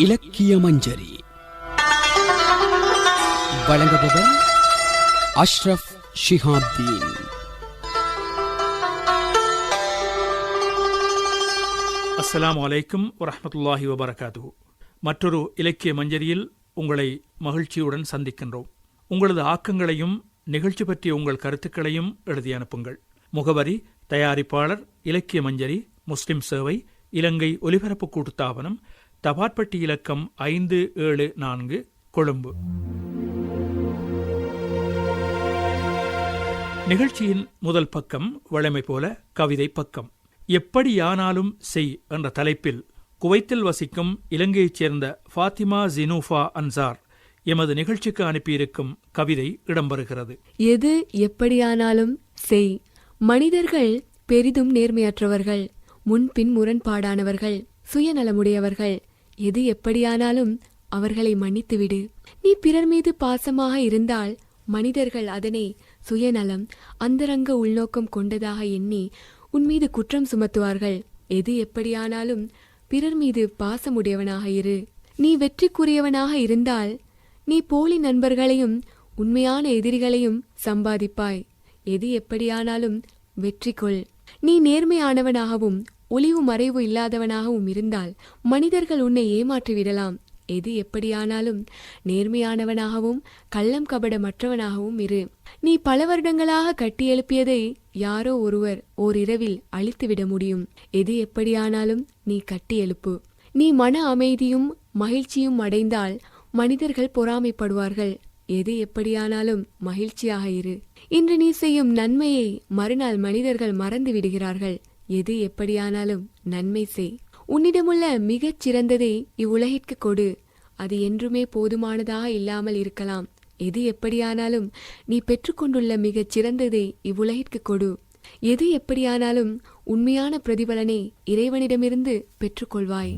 இலக்கிய மஞ்சரி. வழங்குபவர் அஷ்ரஃப் ஷிஹாப்தீன். அஸ்லாம் வலைக்கும் வரமத்துல்லாஹி வபரகாது மற்றொரு இலக்கிய மஞ்சரியில் உங்களை மகிழ்ச்சியுடன் சந்திக்கின்றோம். உங்களது ஆக்கங்களையும் நிகழ்ச்சி பற்றிய உங்கள் கருத்துக்களையும் எழுதி அனுப்புங்கள். முகவரி தயாரிப்பாளர் இலக்கிய மஞ்சரி முஸ்லிம் சேவை இலங்கை ஒலிபரப்பு கூட்டுத்தாபனம் தபாற்பட்டி இலக்கம் ஐந்து ஏழு நான்கு கொழும்பு. நிகழ்ச்சியின் முதல் பக்கம் வழமை போல கவிதை பக்கம். எப்படியானாலும் செய் என்ற தலைப்பில் குவைத்தில் வசிக்கும் இலங்கையைச் சேர்ந்த ஃபாத்திமா ஜினூஃபா அன்சார் எமது நிகழ்ச்சிக்கு அனுப்பியிருக்கும் கவிதை இடம்பெறுகிறது. எது எப்படியானாலும் செய். மனிதர்கள் பெரிதும் நேர்மையற்றவர்கள் முன்பின் முரண்பாடானவர்கள் சுயநலமுடையவர்கள் எது எப்படியானாலும் அவர்களை மன்னித்துவிடு. நீ பிறர் மீது பாசமாக இருந்தால் மனிதர்கள் அதனை சுயநலம் அந்தரங்க உள்நோக்கம் கொண்டதாக எண்ணி உன் மீது குற்றம் சுமத்துவார்கள். எது எப்படியானாலும் பிறர் மீது பாசமுடையவனாக இரு. நீ வெற்றிக்குரியவனாக இருந்தால் நீ போலி நண்பர்களையும் உண்மையான எதிரிகளையும் சம்பாதிப்பாய். எது எப்படியானாலும் வெற்றி கொள் நீ நேர்மையானவனாகவும் ஒளிவு மறைவு இல்லாதவனாகவும் இருந்தால் மனிதர்கள் உன்னை ஏமாற்றிவிடலாம். எது எப்படியானாலும் நேர்மையானவனாகவும் கள்ளம் கபடமற்றவனாகவும் இரு. நீ பல வருடங்களாக கட்டியெழுப்பியதை யாரோ ஒருவர் ஓரிரவில் அழித்துவிட முடியும். எது எப்படியானாலும் நீ கட்டியெழுப்பு நீ மன அமைதியும் மகிழ்ச்சியும் அடைந்தால் மனிதர்கள் பொறாமைப்படுவார்கள். எது எப்படியானாலும் மகிழ்ச்சியாக இரு. இன்று நீ செய்யும் நன்மையை மறுநாள் மனிதர்கள் மறந்து விடுகிறார்கள். எது எப்படியானாலும் நன்மை செய். உன்னிடமுள்ள மிகச் சிறந்ததை இவ்வுலகிற்கு கொடு. அது என்றுமே போதுமானதாக இல்லாமல் இருக்கலாம். எது எப்படியானாலும் நீ பெற்றுக்கொண்டுள்ள மிகச் சிறந்ததை இவ்வுலகிற்கு கொடு. எது எப்படியானாலும் உண்மையான பிரதிபலனை இறைவனிடமிருந்து பெற்றுக்கொள்வாய்.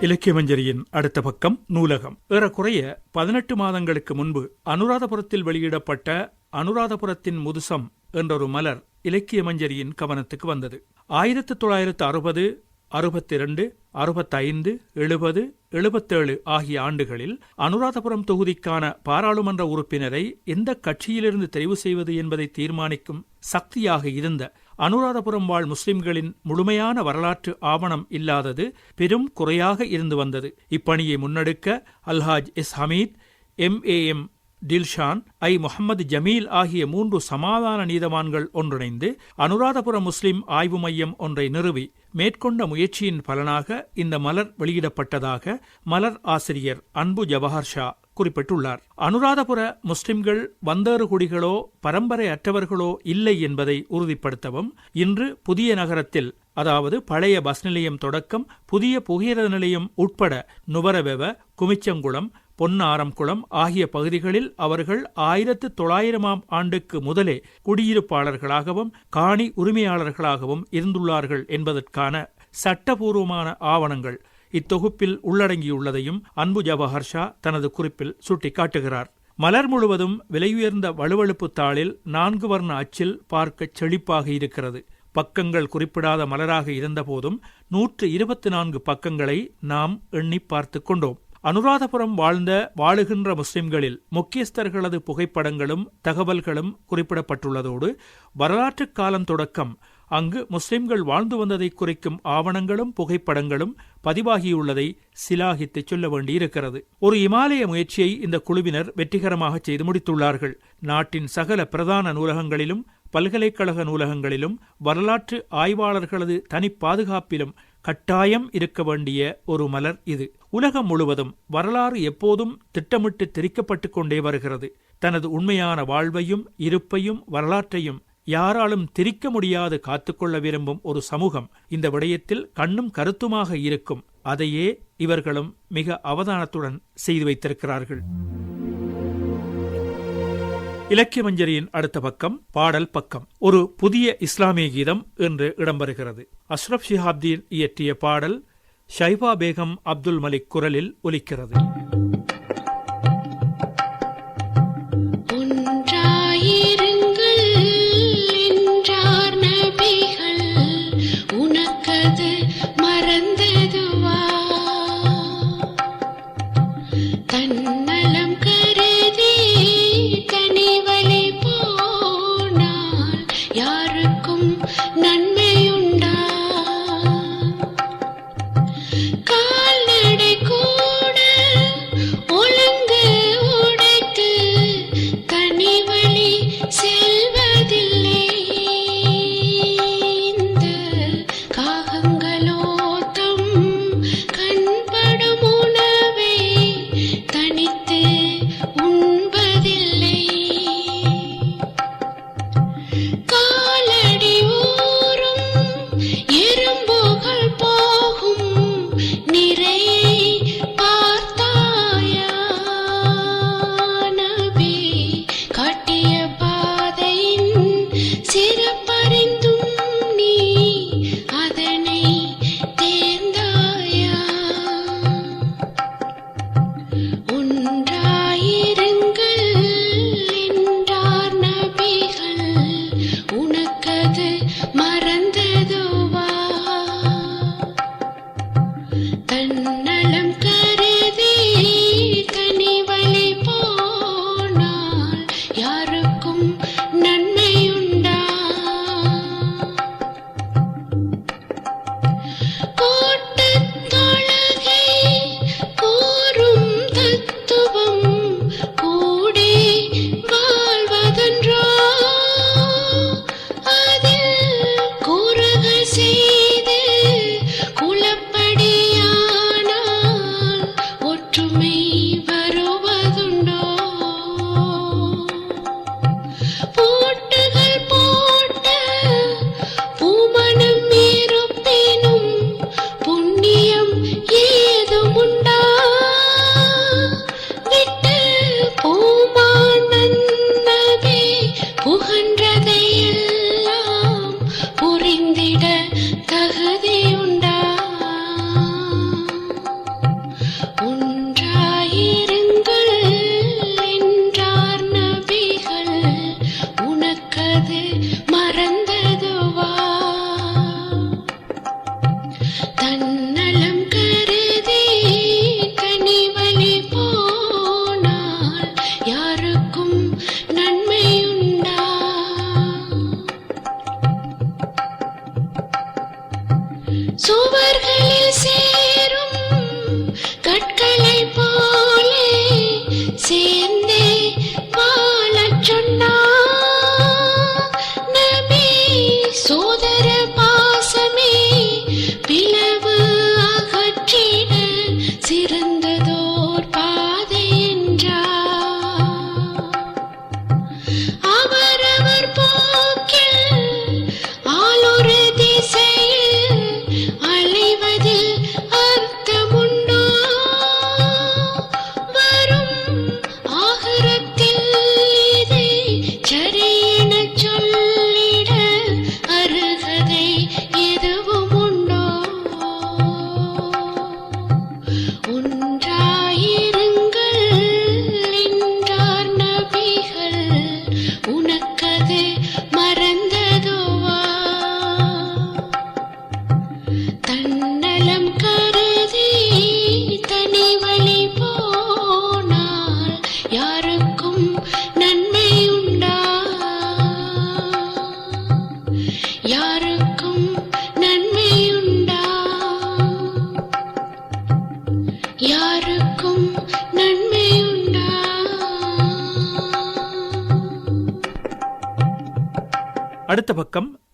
இலக்கிய மஞ்சரியின் அடுத்த பக்கம் நூலகம். ஏறக்குறைய பதினெட்டு மாதங்களுக்கு முன்பு அனுராதபுரத்தில் வெளியிடப்பட்ட அனுராதபுரத்தின் முதுசம் என்றொரு மலர் இலக்கிய மஞ்சரியின் கவனத்துக்கு வந்தது. ஆயிரத்து தொள்ளாயிரத்து அறுபது அறுபத்தி இரண்டு அறுபத்தைந்து எழுபது எழுபத்தேழு ஆகிய ஆண்டுகளில் அனுராதபுரம் தொகுதிக்கான பாராளுமன்ற உறுப்பினரை எந்த கட்சியிலிருந்து தெரிவு செய்வது என்பதை தீர்மானிக்கும் சக்தியாக இருந்த அனுராதபுரம் வாழ் முஸ்லிம்களின் முழுமையான வரலாற்று ஆவணம் இல்லாதது பெரும் குறையாக இருந்து வந்தது. இப்பணியை முன்னெடுக்க Alhaj S Hameed M A M Dilshan I Mohamed Jameel ஆகிய மூன்று சமாதான நீதவான்கள் ஒன்றிணைந்து அனுராதபுர முஸ்லிம் ஆய்வு மையம் ஒன்றை நிறுவி மேற்கொண்ட முயற்சியின் பலனாக இந்த மலர் வெளியிடப்பட்டதாக மலர் ஆசிரியர் அன்பு ஜவஹர் ஷா குறிப்பிட்டுள்ளார். அனுராதபுர முஸ்லிம்கள் வந்தேறு குடிகளோ பரம்பரை அற்றவர்களோ இல்லை என்பதை உறுதிப்படுத்தவும் இன்று புதிய நகரத்தில் அதாவது பழைய பஸ் நிலையம் தொடக்கம் புதிய புகையிரத நிலையம் உட்பட நுவரவெவ குமிச்சங்குளம் பொன்னாரம்குளம் ஆகிய பகுதிகளில் அவர்கள் ஆயிரத்து தொள்ளாயிரமாம் ஆண்டுக்கு முதலே குடியிருப்பாளர்களாகவும் காணி உரிமையாளர்களாகவும் இருந்துள்ளார்கள் என்பதற்கான சட்டபூர்வமான ஆவணங்கள் இத்தொகுப்பில் உள்ளடங்கியுள்ளதையும் அன்பு ஜவஹர் ஷா தனது குறிப்பில் சுட்டிக்காட்டுகிறார். மலர் முழுவதும் விலையுயர்ந்த வலுவழுப்பு தாளில் நான்கு வர்ண அச்சில் பார்க்க செழிப்பாக இருக்கிறது. பக்கங்கள் குறிப்பிடாத மலராக இருந்தபோதும் நூற்று இருபத்தி நான்கு பக்கங்களை நாம் எண்ணி பார்த்து கொண்டோம். அனுராதபுரம் வாழ்ந்த வாழுகின்ற முஸ்லிம்களில் முக்கியஸ்தர்களது புகைப்படங்களும் தகவல்களும் குறிப்பிடப்பட்டுள்ளதோடு வரலாற்று காலம் தொடக்கம் அங்கு முஸ்லிம்கள் வாழ்ந்து வந்ததை குறிக்கும் ஆவணங்களும் புகைப்படங்களும் பதிவாகியுள்ளதை சிலாகித்து சொல்ல வேண்டியிருக்கிறது. ஒரு இமாலய முயற்சியை இந்த குழுவினர் வெற்றிகரமாக செய்து முடித்துள்ளார்கள். நாட்டின் சகல பிரதான நூலகங்களிலும் பல்கலைக்கழக நூலகங்களிலும் வரலாற்று ஆய்வாளர்களது தனி பாதுகாப்பிலும் கட்டாயம் இருக்க வேண்டிய ஒரு மலர் இது. உலகம் முழுவதும் வரலாறு எப்போதும் திட்டமிட்டு திரிக்கப்பட்டுக் கொண்டே வருகிறது. தனது உண்மையான வாழ்வையும் இருப்பையும் வரலாற்றையும் யாராலும் திரிக்க முடியாது காத்துக்கொள்ள விரும்பும் ஒரு சமூகம் இந்த விடயத்தில் கண்ணும் கருத்துமாக இருக்கும். அதையே இவர்களும் மிக அவதானத்துடன் செய்து வைத்திருக்கிறார்கள். இலக்கிய மஞ்சரியின் அடுத்த பக்கம் பாடல் பக்கம். ஒரு புதிய இஸ்லாமிய கீதம் என்று இடம்பெறுகிறது. அஸ்ரப் ஷிஹாப்தீன் இயற்றிய பாடல் ஷைபா பேகம் அப்துல் மலிக் குரலில் ஒலிக்கிறது.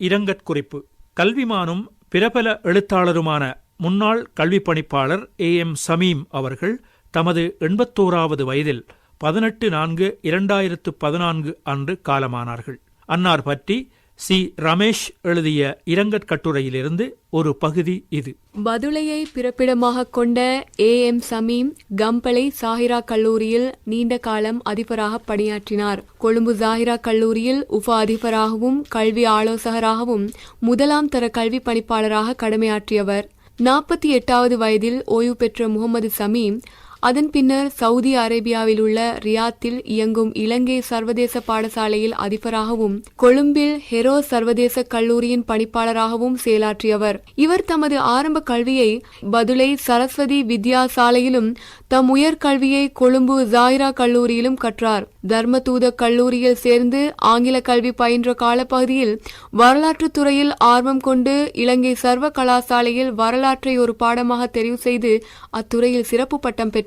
இரங்கற்குறிப்பு கல்விமானும் பிரபல எழுத்தாளருமான முன்னாள் கல்வி பணிப்பாளர் ஏ. எம். சமீம் அவர்கள் தமது எண்பத்தோராவது வயதில் பதினெட்டு நான்கு இரண்டாயிரத்து பதினான்கு அன்று காலமானார்கள். அன்னார் பற்றி சி. ரமேஷ் எழுதிய இரங்கற் கட்டுரையிலிருந்து ஒரு பகுதி இது. பதுளையை பிறப்பிடமாக கொண்ட ஏ. எம். சமீம் கம்பளை சாஹிரா கல்லூரியில் நீண்ட காலம் அதிபராக பணியாற்றினார். கொழும்பு சாஹிரா கல்லூரியில் உப அதிபராகவும் கல்வி ஆலோசகராகவும் முதலாம் தர கல்வி பணிப்பாளராக கடமையாற்றியவர். நாற்பத்தி எட்டாவது வயதில் ஓய்வு பெற்ற முகமது சமீம் அதன் பின்னர் சவுதி அரேபியாவில் உள்ள ரியாத்தில் இயங்கும் இலங்கை சர்வதேச பாடசாலையில் அதிபராகவும் கொழும்பில் ஹெரோ சர்வதேச கல்லூரியின் பணிப்பாளராகவும் செயலாற்றியவர். இவர் தமது ஆரம்ப கல்வியை பதுளை சரஸ்வதி வித்யாசாலையிலும் தம் உயர்கல்வியை கொழும்பு ஜாயிரா கல்லூரியிலும் கற்றார். தர்மதூத கல்லூரியில் சேர்ந்து ஆங்கில கல்வி பயின்ற காலப்பகுதியில் வரலாற்று துறையில் ஆர்வம் கொண்டு இலங்கை சர்வ கலாசாலையில் வரலாற்றை ஒரு பாடமாக தெரிவு செய்து அத்துறையில் சிறப்பு பட்டம் பெற்றார்.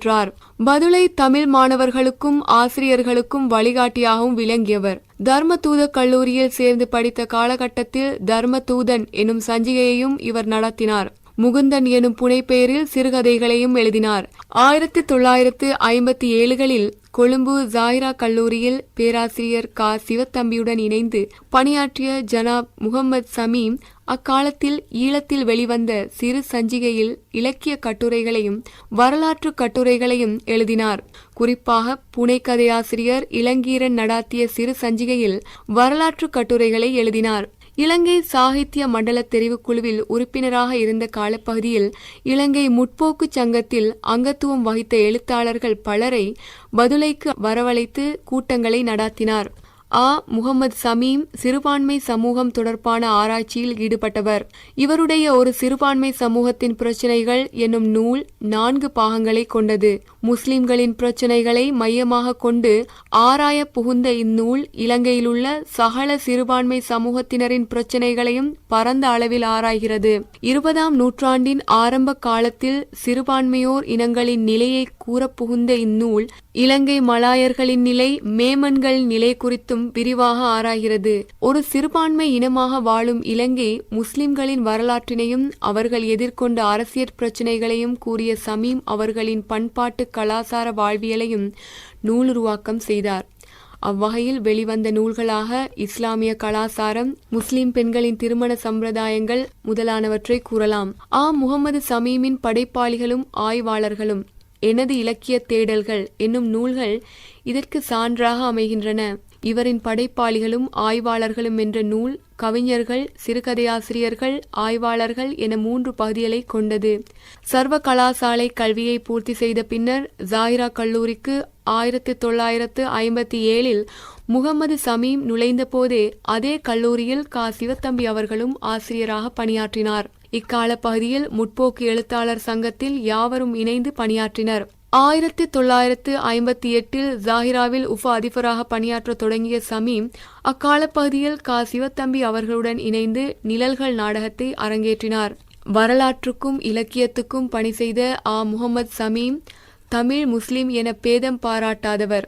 பதுளை தமிழ் மாணவர்களுக்கும் ஆசிரியர்களுக்கும் வழிகாட்டியாகவும் விளங்கியவர். தர்மதூத கல்லூரியில் சேர்ந்து படித்த காலகட்டத்தில் தர்மதூதன் எனும் சஞ்சிகையையும் இவர் நடத்தினார். முகுந்தன் எனும் புனைப்பெயரில் சிறுகதைகளையும் எழுதினார். ஆயிரத்தி தொள்ளாயிரத்து ஐம்பத்தி ஏழுகளில் கொழும்பு ஜாயிரா கல்லூரியில் பேராசிரியர் கா. சிவத்தம்பியுடன் இணைந்து பணியாற்றிய ஜனாப் முகமது சமீம் அக்காலத்தில் ஈழத்தில் வெளிவந்த சிறு சஞ்சிகையில் இலக்கிய கட்டுரைகளையும் வரலாற்று கட்டுரைகளையும் எழுதினார். குறிப்பாக புனைக்கதையாசிரியர் இளங்கீரன் நடாத்திய சிறு சஞ்சிகையில் வரலாற்று கட்டுரைகளை எழுதினார். இலங்கை சாகித்ய மண்டல தெரிவுக்குழுவில் உறுப்பினராக இருந்த காலப்பகுதியில் இலங்கை முற்போக்கு சங்கத்தில் அங்கத்துவம் வகித்த எழுத்தாளர்கள் பலரை பதுளைக்கு வரவழைத்து கூட்டங்களை நடாத்தினார். ஆ. முகமது சமீம் சிறுபான்மை சமூகம் தொடர்பான ஆராய்ச்சியில் ஈடுபட்டவர். இவருடைய ஒரு சிறுபான்மை சமூகத்தின் பிரச்சினைகள் என்னும் நூல் நான்கு பாகங்களை கொண்டது. முஸ்லிம்களின் பிரச்சினைகளை மையமாக கொண்டு ஆராய புகுந்த இந்நூல் இலங்கையிலுள்ள சகல சிறுபான்மை சமூகத்தினரின் பிரச்சினைகளையும் பரந்த அளவில் ஆராய்கிறது. இருபதாம் நூற்றாண்டின் ஆரம்ப காலத்தில் சிறுபான்மையோர் இனங்களின் நிலையை கூற புகுந்த இந்நூல் இலங்கை மலாயர்களின் நிலை மேமன்கள் நிலை குறித்தும் விரிவாக ஆராய்கிறது. ஒரு சிறுபான்மை இனமாக வாழும் இலங்கை முஸ்லிம்களின் வரலாற்றினையும் அவர்கள் எதிர்கொண்ட அரசியல் பிரச்சினைகளையும் கூறிய சமீம் அவர்களின் பண்பாட்டு கலாசார வாழ்வியலையும் நூலுருவாக்கம் செய்தார். அவ்வகையில் வெளிவந்த நூல்களாக இஸ்லாமிய கலாசாரம் முஸ்லிம் பெண்களின் திருமண சம்பிரதாயங்கள் முதலானவற்றை கூறலாம். ஆ. முகமது சமீமின் படைப்பாளிகளும் ஆய்வாளர்களும் எனது இலக்கிய தேடல்கள் என்னும் நூல்கள் இதற்கு சான்றாக அமைகின்றன. இவரின் படைப்பாளிகளும் ஆய்வாளர்களும் என்ற நூல் கவிஞர்கள் சிறுகதையாசிரியர்கள் ஆய்வாளர்கள் என மூன்று பகுதிகளை கொண்டது. சர்வ கலாசாலை கல்வியை பூர்த்தி செய்த பின்னர் ஜாயிரா கல்லூரிக்கு ஆயிரத்தி தொள்ளாயிரத்து ஐம்பத்தி ஏழில் முகமது சமீம் நுழைந்த போதே அதே கல்லூரியில் கா. சிவத்தம்பி அவர்களும் ஆசிரியராக பணியாற்றினார். இக்கால பகுதியில் முற்போக்கு எழுத்தாளர் சங்கத்தில் யாவரும் இணைந்து பணியாற்றினர். ஆயிரத்தி தொள்ளாயிரத்து ஐம்பத்தி எட்டில் ஜாகிராவில் உப அதிபராக பணியாற்ற தொடங்கிய சமீம் அக்கால பகுதியில் கா சிவத்தம்பி அவர்களுடன் இணைந்து நிழல்கள் நாடகத்தை அரங்கேற்றினார். வரலாற்றுக்கும் இலக்கியத்துக்கும் பணி செய்த ஆ. முகமது சமீம் தமிழ் முஸ்லிம் என பேதம் பாராட்டாதவர்.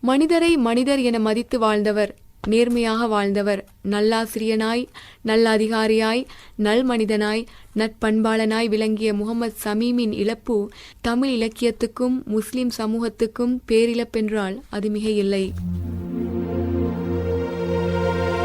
மனிதரை மனிதர் என மதித்து வாழ்ந்தவர். நேர்மையாக வாழ்ந்தவர் நல்லாசிரியனாய் நல்ல அதிகாரியாய் நல் மனிதனாய் நட்பண்பாளனாய் விளங்கிய முகமது சமீமின் இழப்பு தமிழ் இலக்கியத்துக்கும் முஸ்லிம் சமூகத்துக்கும் பேரிழப்பென்றால் அது மிக இல்லை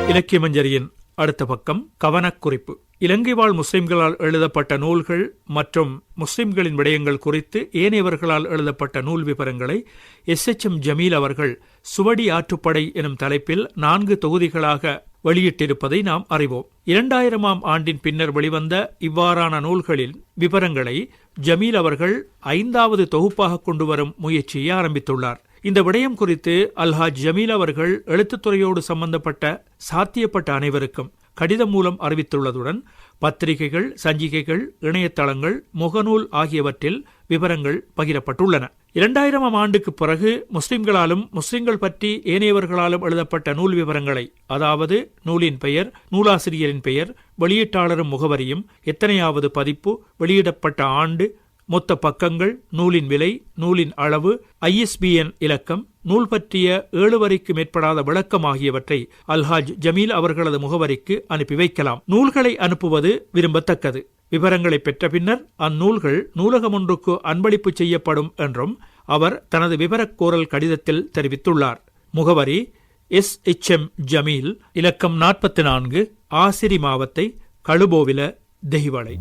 இலக்கிய மஞ்சரியின் அடுத்த பக்கம் கவனக்குறிப்பு. இலங்கை வாழ் முஸ்லிம்களால் எழுதப்பட்ட நூல்கள் மற்றும் முஸ்லிம்களின் விடயங்கள் குறித்து ஏனையவர்களால் எழுதப்பட்ட நூல் விவரங்களை எஸ் எச் எம் ஜமீல் அவர்கள் சுவடி ஆற்றுப்படை எனும் தலைப்பில் நான்கு தொகுதிகளாக வெளியிட்டிருப்பதை நாம் அறிவோம். இரண்டாயிரமாம் ஆண்டின் பின்னர் வெளிவந்த இவ்வாறான நூல்களின் விவரங்களை ஜமீல் அவர்கள் ஐந்தாவது தொகுப்பாக கொண்டு வரும் முயற்சியை ஆரம்பித்துள்ளார். இந்த விடயம் குறித்து அல்ஹாஜ் ஜமீல் அவர்கள் எழுத்துத்துறையோடு சம்பந்தப்பட்ட சாத்தியப்பட்ட அனைவருக்கும் கடிதம் மூலம் அறிவித்துள்ளதுடன் பத்திரிகைகள் சஞ்சிகைகள் இணையதளங்கள் முகநூல் ஆகியவற்றில் விவரங்கள் பகிரப்பட்டுள்ளன. இரண்டாயிரமாம் ஆண்டுக்கு பிறகு முஸ்லிம்களாலும் முஸ்லிம்கள் பற்றி ஏனையவர்களாலும் எழுதப்பட்ட நூல் விவரங்களை அதாவது நூலின் பெயர் நூலாசிரியரின் பெயர் வெளியீட்டாளரும் முகவரியும் எத்தனையாவது பதிப்பு வெளியிடப்பட்ட ஆண்டு மொத்த பக்கங்கள் நூலின் விலை நூலின் அளவு ஐஎஸ்பிஎன் இலக்கம் நூல் பற்றிய ஏழு வரைக்கு மேற்படாத விளக்கம் ஆகியவற்றை அல்ஹாஜ் ஜமீல் அவர்களது முகவரிக்கு அனுப்பி வைக்கலாம். நூல்களை அனுப்புவது விரும்பத்தக்கது. விவரங்களை பெற்ற பின்னர் அந்நூல்கள் நூலகம் ஒன்றுக்கு அன்பளிப்பு செய்யப்படும் என்றும் அவர் தனது விவரக்கோரல் கடிதத்தில் தெரிவித்துள்ளார். முகவரி எஸ் எச் எம் ஜமீல் இலக்கம் நாற்பத்தி நான்கு ஆசிரி மாவத்தை கழுபோவில தெஹிவளை.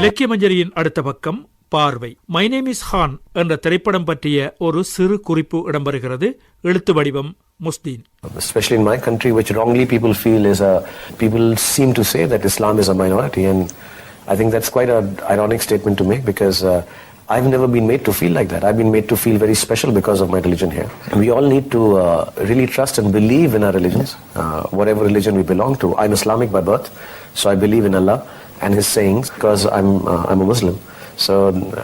இலக்கிய மஞ்சரியின் அடுத்த பக்கம் பார்வை மை நேம் இஸ் ஹான் என்ற திரைப்படம் பற்றிய ஒரு சிறு குறிப்பு இடம்பெறுகிறது எழுத்து வடிவம் முஸ்தீன் especially in my country, which wrongly people feel is a people seem to say that Islam is a minority, and I think that's quite an ironic statement to make because uh, I've never been made to feel like that. I've been made to feel very special because of my religion here. We all need to uh, really trust and believe in our religions, uh, whatever religion we belong to. I'm Islamic by birth, so I believe in Allah and His sayings because I'm uh, I'm a Muslim. So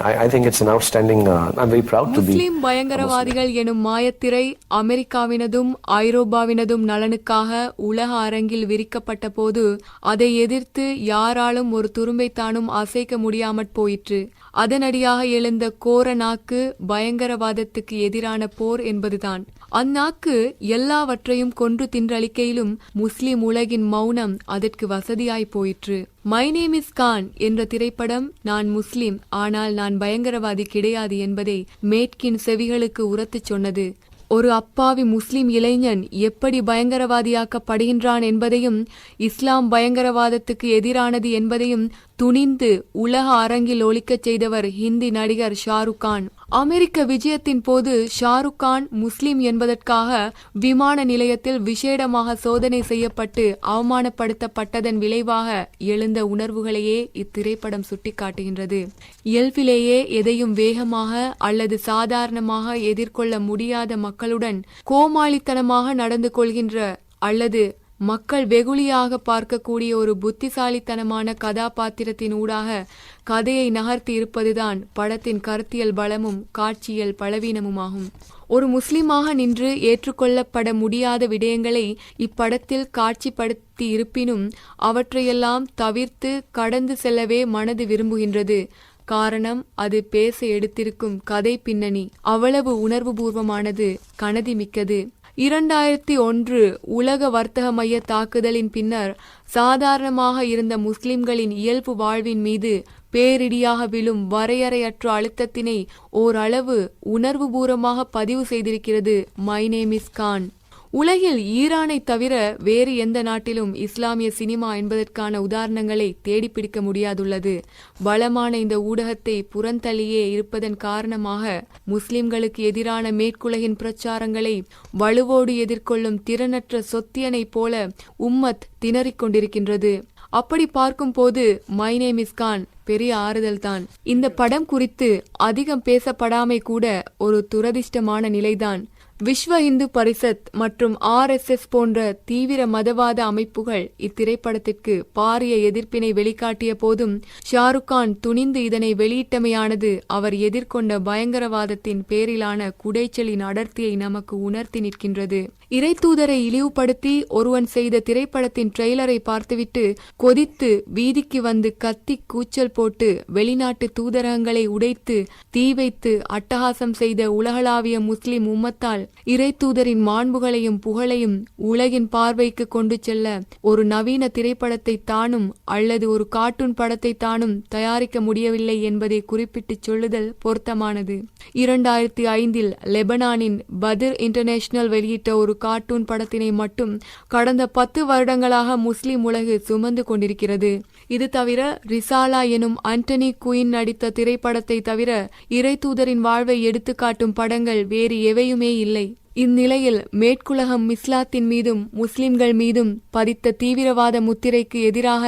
I, I think it's an outstanding. Uh, I'm very proud to be. முஸ்லிம் பயங்கரவாதிகள் எனும் மாயத்திரை அமெரிக்காவினதும் ஐரோப்பாவினதும் நலனுக்காக உலக அரங்கில் விரிக்கப்பட்ட போது அதை எதிர்த்து யாராலும் ஒரு துரும்பைத்தானும் அசைக்க முடியாமற் போயிற்று அதனடியாக எழுந்த கோர நாக்கு பயங்கரவாதத்துக்கு எதிரான போர் என்பதுதான் அந்நாக்கு எல்லாவற்றையும் கொன்று தின்றளிக்கையிலும் முஸ்லிம் உலகின் மௌனம் அதற்கு வசதியாய் போயிற்று மை நேம் இஸ் கான் என்ற திரைப்படம் நான் முஸ்லிம் ஆனால் நான் பயங்கரவாதி கிடையாது என்பதை மேற்கின் செவிகளுக்கு உரத்துச் சொன்னது. ஒரு அப்பாவி முஸ்லிம் இளைஞன் எப்படி பயங்கரவாதியாக்கப்படுகின்றான் என்பதையும் இஸ்லாம் பயங்கரவாதத்துக்கு எதிரானது என்பதையும் துணிந்து உலக அரங்கில் ஒழிக்கச் செய்தவர் ஹிந்தி நடிகர் ஷாருக் கான். அமெரிக்க விஜயத்தின் போது ஷாருக் கான் முஸ்லிம் என்பதற்காக விமான நிலையத்தில் விசேடமாக சோதனை செய்யப்பட்டு அவமானப்படுத்தப்பட்டதன் விளைவாக எழுந்த உணர்வுகளையே இத்திரைப்படம் சுட்டிக்காட்டுகின்றது. இயல்பிலேயே எதையும் வேகமாக அல்லது சாதாரணமாக எதிர்கொள்ள முடியாத மக்களுடன் கோமாளித்தனமாக நடந்து கொள்கின்ற அல்லது மக்கள் வெகுளியாக பார்க்கக்கூடிய ஒரு புத்திசாலித்தனமான கதாபாத்திரத்தின் ஊடாக கதையை நகர்த்தி இருப்பதுதான் படத்தின் கருத்தியல் பலமும் காட்சியல் பலவீனமுமாகும். ஒரு முஸ்லிமாக நின்று ஏற்றுக்கொள்ளப்பட முடியாத விடயங்களை இப்படத்தில் காட்சிப்படுத்தி இருப்பினும் அவற்றையெல்லாம் தவிர்த்து கடந்து செல்லவே மனது விரும்புகின்றது. காரணம் அது பேச எடுத்திருக்கும் கதை பின்னணி. அவ்வளவு உணர்வுபூர்வமானது கனதிமிக்கது இரண்டாயிரத்தி ஒன்று உலக வர்த்தக மைய தாக்குதலின் பின்னர் சாதாரணமாக இருந்த முஸ்லிம்களின் இயல்பு வாழ்வின் மீது பேரிடியாக விழும் வரையறையற்ற அழுத்தத்தினை ஓரளவு உணர்வுபூர்வமாக பதிவு செய்திருக்கிறது மை நேம் இஸ் கான். உலகில் ஈரானை தவிர வேறு எந்த நாட்டிலும் இஸ்லாமிய சினிமா என்பதற்கான உதாரணங்களை தேடிப்பிடிக்க முடியாதுள்ளது. பலமான இந்த ஊடகத்தை புறந்தள்ளியே இருப்பதன் காரணமாக முஸ்லிம்களுக்கு எதிரான மேற்குலகின் பிரச்சாரங்களை வலுவோடு எதிர்கொள்ளும் திறனற்ற சொத்தியனைப் போல உம்மத் திணறிக் கொண்டிருக்கின்றது. அப்படி பார்க்கும்போது மை நேம் இஸ்கான் பெரிய ஆறுதல் தான். இந்த படம் குறித்து அதிகம் பேசப்படாமை கூட ஒரு துரதிர்ஷ்டமான நிலைதான். விஸ்வ இந்து பரிஷத் மற்றும் ஆர்எஸ்எஸ் போன்ற தீவிர மதவாத அமைப்புகள் இத்திரைப்படத்திற்கு பாரிய எதிர்ப்பினை வெளிக்காட்டிய போதும் ஷாருக் கான் துணிந்து இதனை வெளியிட்டமையானது அவர் எதிர்கொண்ட பயங்கரவாதத்தின் பேரிலான குடைச்சலின் அடர்த்தியை நமக்கு உணர்த்தி நிற்கின்றது. இறைத்தூதரை இழிவுபடுத்தி ஒருவன் செய்த திரைப்படத்தின் ட்ரெய்லரை பார்த்துவிட்டு கொதித்து வீதிக்கு வந்து கத்தி கூச்சல் போட்டு வெளிநாட்டு தூதரகங்களை உடைத்து தீ வைத்து அட்டகாசம் செய்த உலகளாவிய முஸ்லிம் உம்மத்தால் இறைத்தூதரின் மாண்புகளையும் புகழையும் உலகின் பார்வைக்கு கொண்டு செல்ல ஒரு நவீன திரைப்படத்தை தானும் அல்லது ஒரு கார்ட்டூன் படத்தை தானும் தயாரிக்க முடியவில்லை என்பதை குறிப்பிட்டு சொல்லுதல் பொருத்தமானது. இரண்டாயிரத்தி ஐந்தில் லெபனானின் பதிர் இன்டர்நேஷனல் வெளியிட்ட ஒரு கார்ட்டூன் படத்தினை மட்டும் கடந்த பத்து வருடங்களாக முஸ்லிம் உலகு சுமந்து கொண்டிருக்கிறது. இது தவிர ரிசாலா எனும் அண்டனி குயின் நடித்த திரைப்படத்தை தவிர இறைத்தூதரின் வாழ்வை எடுத்துக்காட்டும் படங்கள் வேறு எவையுமே இல்லை. இந்நிலையில் மேற்குலகம் மிஸ்லாத்தின் மீதும் முஸ்லிம்கள் மீதும் பதித்த தீவிரவாத முத்திரைக்கு எதிராக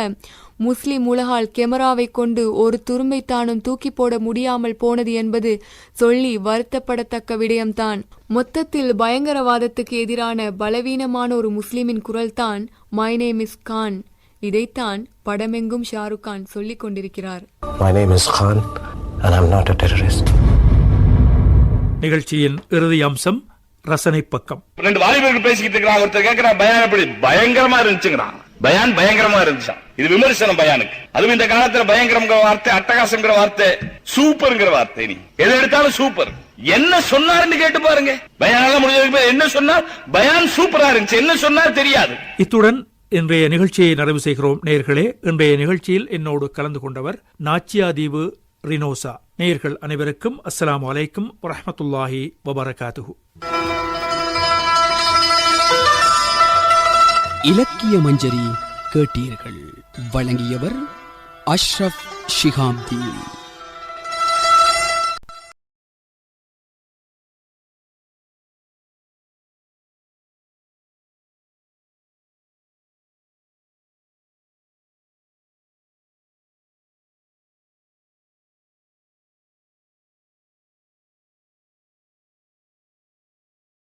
முஸ்லிம் உலகால் கெமராவை கொண்டு ஒரு துரும்பை தானும் தூக்கி போட முடியாமல் போனது என்பது சொல்லி வருத்தப்படத்தக்க விடயம்தான். மொத்தத்தில் பயங்கரவாதத்துக்கு எதிரான பலவீனமான ஒரு முஸ்லிமின் குரல்தான் மை நேம் இஸ் கான். இதைத்தான் படமெங்கும் ஷாருக் கான் சொல்லிக் கொண்டிருக்கிறார். My name is Khan, and I'm not a terrorist. நிகழ்ச்சியின் இறுதி அம்சம் ரசனை பக்கம். ரெண்டு வாலிபர்கள் பேசிக்கிட்டு இருக்கிறாங்க ஒருத்தர் கேட்கிறான் பயான் எப்படி? பயங்கரமா இருந்துச்சுங்கிறான். பயான் பயங்கரமா இருந்துச்சான் இது விமர்சனம் பயானுக்கு. அதுவும் இந்த காலத்துல பயங்கரங்கிற வார்த்தை அட்டகாசங்கிற வார்த்தை சூப்பர்ங்கிற வார்த்தை நீ. எதை எடுத்தாலும் சூப்பர். என்ன சொன்னாருன்னு கேட்டு பாருங்க. பயானெல்லாம் முடிஞ்சதுக்கு என்ன சொன்னார்? பயான் சூப்பரா இருந்துச்சு. என்ன சொன்னார் தெரியாது. இத்துடன் இன்றைய நிகழ்ச்சியை நிறைவு செய்கிறோம். நேயர்களே இன்றைய நிகழ்ச்சியில் என்னோடு கலந்து கொண்டவர் நாச்சியாதீவு ரினோசா. நேயர்கள் அனைவருக்கும் அஸ்லாம் வலைக்கும் வரமத்துல்லாஹி வபரகாத்துஹு. இலக்கிய மஞ்சரி கேட்டீர்கள். வழங்கியவர் அஷ்ரப் ஷிகாப்தீன்